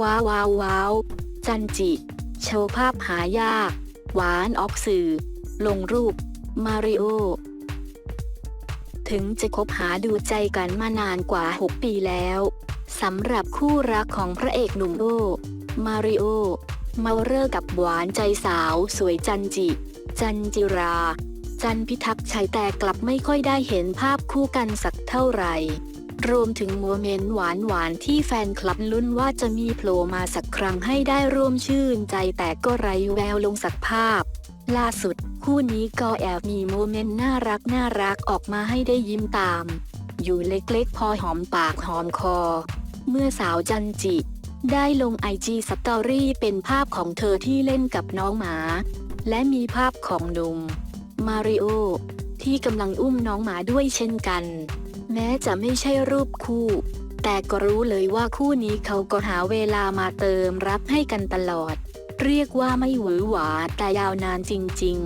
ว้าวว้าวว้าวจันจิ โชว์ภาพหายาก หวานออกสื่อ ลงรูป มาริโอ ถึงจะคบหาดูใจกันมานานกว่า 6 ปีแล้วสำหรับคู่รักของพระเอกหนุ่มโอ มาริโอมาเรอร์กับหวานใจสาวสวยจันจิ จันจิรา จันพิทักษ์ชัยแต่กลับไม่ค่อยได้เห็นภาพคู่กันสักเท่าไหร่ รวมถึงโมเมนต์หวานๆที่แฟนคลับลุ้นว่าจะมีโผล่มาสักครั้งให้ได้ร่วมชื่นใจแต่ก็ไร้แววลงสักภาพ ล่าสุด คู่นี้ก็แอบมีโมเมนต์น่ารักน่ารักออกมาให้ได้ยิ้มตาม อยู่เล็กๆ พอหอมปากหอมคอ เมื่อสาวจันจิ ได้ลงไอจีสตอรี่เป็นภาพของเธอที่เล่นกับน้องหมา และมีภาพของหนุ่มมาริโอที่กำลังอุ้มน้องหมาด้วยเช่นกัน แม้จะไม่ใช่รูปคู่ แต่ก็รู้เลยว่าคู่นี้เขาก็หาเวลามาเติมรับให้กันตลอด เรียกว่าไม่หวือหวาแต่ยาวนานจริง